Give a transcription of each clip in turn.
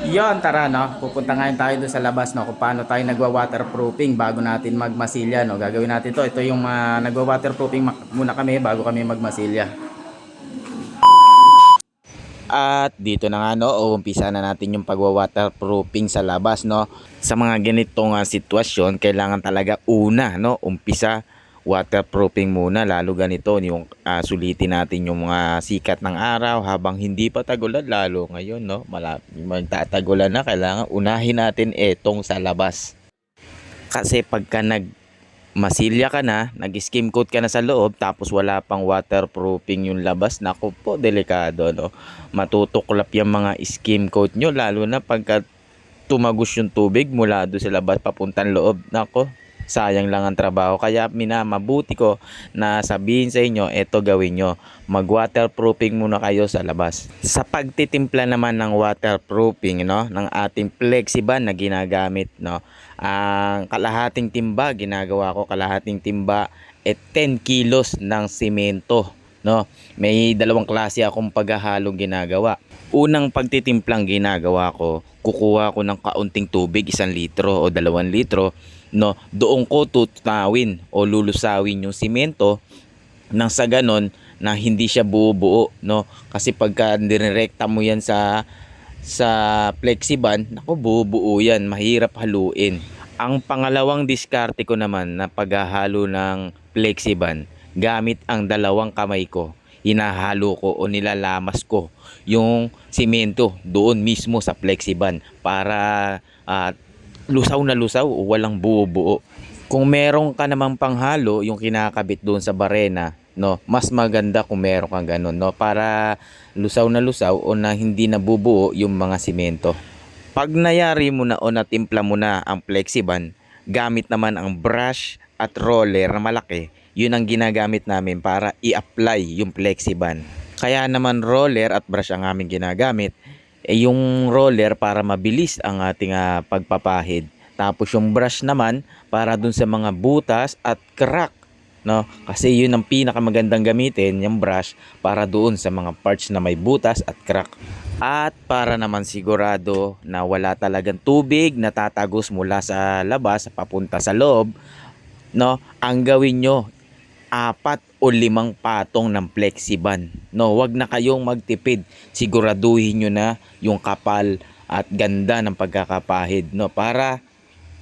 Yon, tara no. Pupunta ngayon tayo doon sa labas no kung paano tayo nagwa-waterproofing bago natin magmasilya no. Gagawin natin to. Ito yung uh, nagwa-waterproofing muna kami bago kami magmasilya. At dito na nga no, uumpisa na natin yung pagwa-waterproofing sa labas no. Sa mga ganitong ah, sitwasyon, kailangan talaga una no, umpisa waterproofing muna lalo ganito yung ah, sulitin natin yung mga sikat ng araw. Habang hindi pa tagulan lalo ngayon no? Malapit magtatagulan na kailangan unahin natin etong sa labas. Kasi pagka nag masilya ka na, nag-skim coat ka na sa loob, tapos wala pang waterproofing yung labas, naku po, delikado, no? Matutuklap yung mga skim coat nyo, lalo na pagka tumagos yung tubig mula doon sa labas papuntang loob, nako, sayang lang ang trabaho. Kaya minamabuti ko na sabihin sa inyo, eto gawin nyo. Mag-waterproofing muna kayo sa labas. Sa pagtitimpla naman ng waterproofing, no, ng ating flexiban na ginagamit, no, ang kalahating timba, ginagawa ko kalahating timba, eh 10 kilos ng simento. No, may dalawang klase akong paghahalong ginagawa. Unang pagtitimplang ginagawa ko, kukuha ko ng kaunting tubig, isang litro o dalawang litro, no, doon ko tutawin o lulusawin yung simento nang sa ganon na hindi siya buo-buo, no? Kasi pagka direkta mo yan sa sa flexiban, nako buo-buo yan, mahirap haluin. Ang pangalawang diskarte ko naman na paghahalo ng flexiban, gamit ang dalawang kamay ko, hinahalo ko o nilalamas ko yung simento doon mismo sa flexiban para ah, lusaw na lusaw o walang buo-buo. Kung meron ka namang panghalo, yung kinakabit doon sa barena, no, mas maganda kung meron kang ganun, no, para lusaw na lusaw o na hindi nabubuo yung mga simento. Pag nayari mo na o natimpla mo na ang flexiban, gamit naman ang brush at roller na malaki, yun ang ginagamit namin para i-apply yung flexiban. Kaya naman roller at brush ang aming ginagamit, eh yung roller para mabilis ang ating ah, pagpapahid. Tapos yung brush naman para dun sa mga butas at crack. No? Kasi yun ang pinakamagandang gamitin, yung brush, para doon sa mga parts na may butas at crack. At para naman sigurado na wala talagang tubig na tatagos mula sa labas papunta sa loob, no? Ang gawin nyo, apat o limang patong ng flexiban. No, wag na kayong magtipid. Siguraduhin nyo na yung kapal at ganda ng pagkakapahid, no, para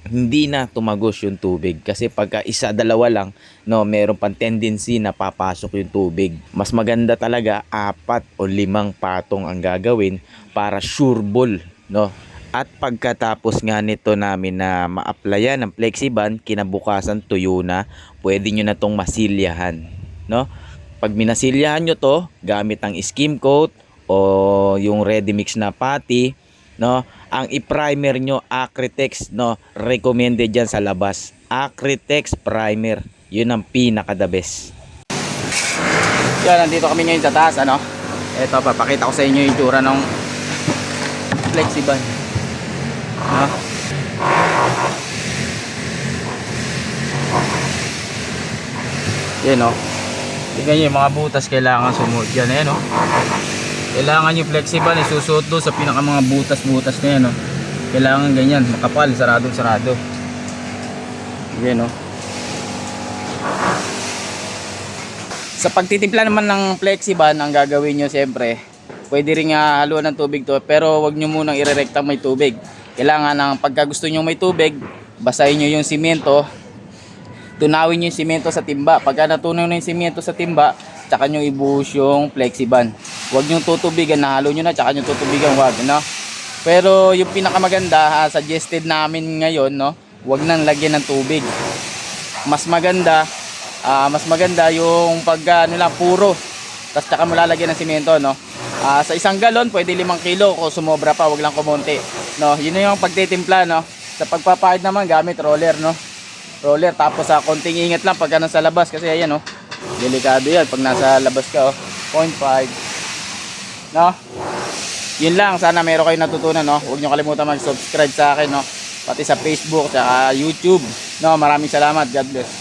hindi na tumagos yung tubig kasi pagka isa dalawa lang no meron pang tendency na papasok yung tubig mas maganda talaga apat o limang patong ang gagawin para sureball no at pagkatapos nga nito namin na ma-applyan ng flexiban kinabukasan tuyo na. Pwede nyo na tong masilyahan no? Pag minasilyahan nyo to gamit ang skim coat o yung ready mix na patty no? Ang i-primer nyo Acritex no? Recommended yan sa labas. Acritex primer. Yun ang pinaka the best. Yan nandito kami ngayon sa taas ano? Eto papakita ko sa inyo yung itsura ng flexiban no yan no tingnan nyo yung mga butas kailangan sumuot yan. Ayan no kailangan yung flexible isusuot doon sa pinaka mga butas-butas na yan no? kailangan ganyan makapal sarado sarado yan no sa pagtitimpla naman ng flexiban ang gagawin nyo siyempre pwede rin nga haluan ng tubig to pero wag nyo munang irerekta may tubig kailangan ng pagka gusto nyo may tubig basahin nyo yung simento tunawin nyo yung simento sa timba pagka natunaw na yung simento sa timba tsaka nyo ibuhos yung flexiban Huwag nyo tutubigan, nahalo nyo na, tsaka nyo tutubigan, wag, no? Pero yung pinakamaganda, ah, suggested namin ngayon, no? Huwag nang lagyan ng tubig. Mas maganda, ah, mas maganda yung pag, ano lang, puro. Tapos tsaka mo lalagyan ng simento, no? Ah, sa isang galon, pwede 5 kilo. Kung sumobra pa, wag lang kumonti. No? Yun yung pagtitimpla, no? Sa pagpapahid naman, gamit roller, no? Roller, tapos sa konting ingat lang pagka nasa labas. Kasi ayan, no? Delikado yan pag nasa labas ka, oh. 0.5 no? Yun lang, sana meron kayo natutunan, no? Huwag niyo kalimutan mag-subscribe sa akin, no? Pati sa Facebook, at YouTube, no? Maraming salamat. God bless.